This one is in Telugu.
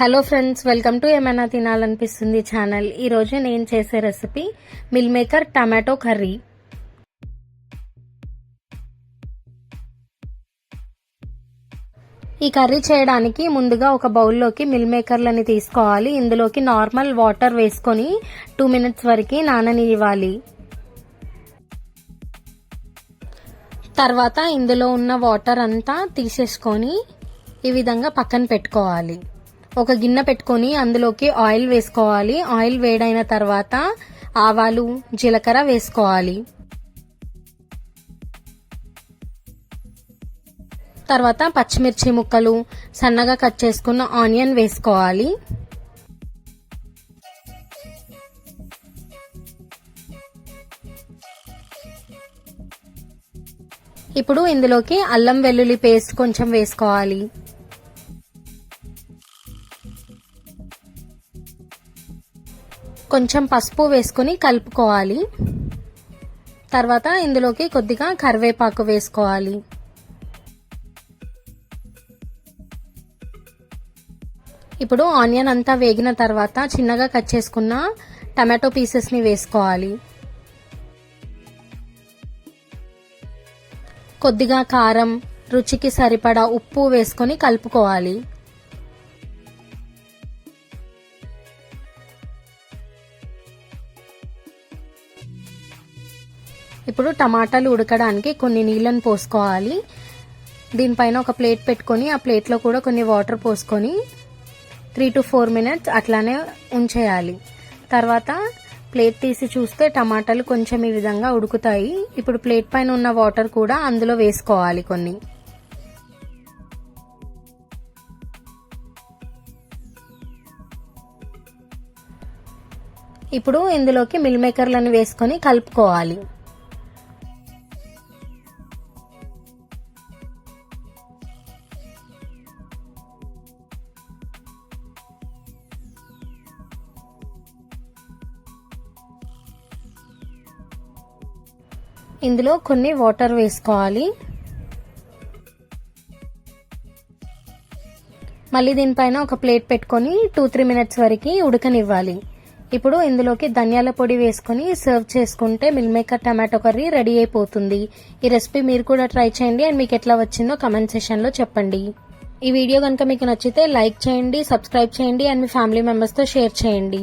హలో ఫ్రెండ్స్ వెల్కమ్ టు ఏమైనా తినాలనిపిస్తుంది ఛానల్ ఈరోజు నేను చేసే recipe meal maker tomato curry ఈ కర్రీ చేయడానికి ముందుగా ఒక బౌల్లోకి మిల్ మేకర్లని తీసుకోవాలి. ఇందులోకి నార్మల్ వాటర్ వేసుకొని టూ మినిట్స్ వరకు నాననివ్వాలి. తర్వాత ఇందులో ఉన్న వాటర్ అంతా తీసేసుకొని ఈ విధంగా పక్కన పెట్టుకోవాలి. ఒక గిన్నె పెట్టుకొని అందులోకి ఆయిల్ వేసుకోవాలి. ఆయిల్ వేడైన తర్వాత ఆవాలు జీలకర్ర వేసుకోవాలి. తర్వాత పచ్చిమిర్చి ముక్కలు సన్నగా కట్ చేసుకున్న ఆనియన్ వేసుకోవాలి. ఇప్పుడు ఇందులోకి అల్లం వెల్లుల్లి పేస్ట్ కొంచెం వేసుకోవాలి. కొంచెం పసుపు వేసుకొని కలుపుకోవాలి. తర్వాత ఇందులోకి కొద్దిగా కరివేపాకు వేసుకోవాలి. ఇప్పుడు ఆనియన్ అంతా వేగిన తర్వాత చిన్నగా కట్ చేసుకున్న టమాటో పీసెస్ని వేసుకోవాలి. కొద్దిగా కారం రుచికి సరిపడా ఉప్పు వేసుకొని కలుపుకోవాలి. ఇప్పుడు టమాటాలు ఉడకడానికి కొన్ని నీళ్ళని పోసుకోవాలి. దీనిపైన ఒక ప్లేట్ పెట్టుకొని ఆ ప్లేట్లో కూడా కొన్ని వాటర్ పోసుకొని త్రీ టు ఫోర్ మినిట్స్ అట్లానే ఉంచేయాలి. తర్వాత ప్లేట్ తీసి చూస్తే టమాటాలు కొంచెం ఈ విధంగా ఉడుకుతాయి. ఇప్పుడు ప్లేట్ పైన ఉన్న వాటర్ కూడా అందులో వేసుకోవాలి కొన్ని. ఇప్పుడు ఇందులోకి మిల్ మేకర్లను వేసుకొని కలుపుకోవాలి. ఇందులో కొన్ని వాటర్ వేసుకోవాలి. మళ్ళీ దీనిపైన ఒక ప్లేట్ పెట్టుకొని టూ త్రీ మినిట్స్ వరకు ఉడకనివ్వాలి. ఇప్పుడు ఇందులోకి ధనియాల పొడి వేసుకొని సర్వ్ చేసుకుంటే meal maker tomato curry ready అయిపోతుంది. ఈ రెసిపీ మీరు కూడా ట్రై చేయండి అండ్ మీకు ఎట్లా వచ్చిందో కమెంట్ సెషన్లో చెప్పండి. ఈ వీడియో కనుక మీకు నచ్చితే లైక్ చేయండి సబ్స్క్రైబ్ చేయండి అండ్ మీ ఫ్యామిలీ మెంబర్స్తో షేర్ చేయండి.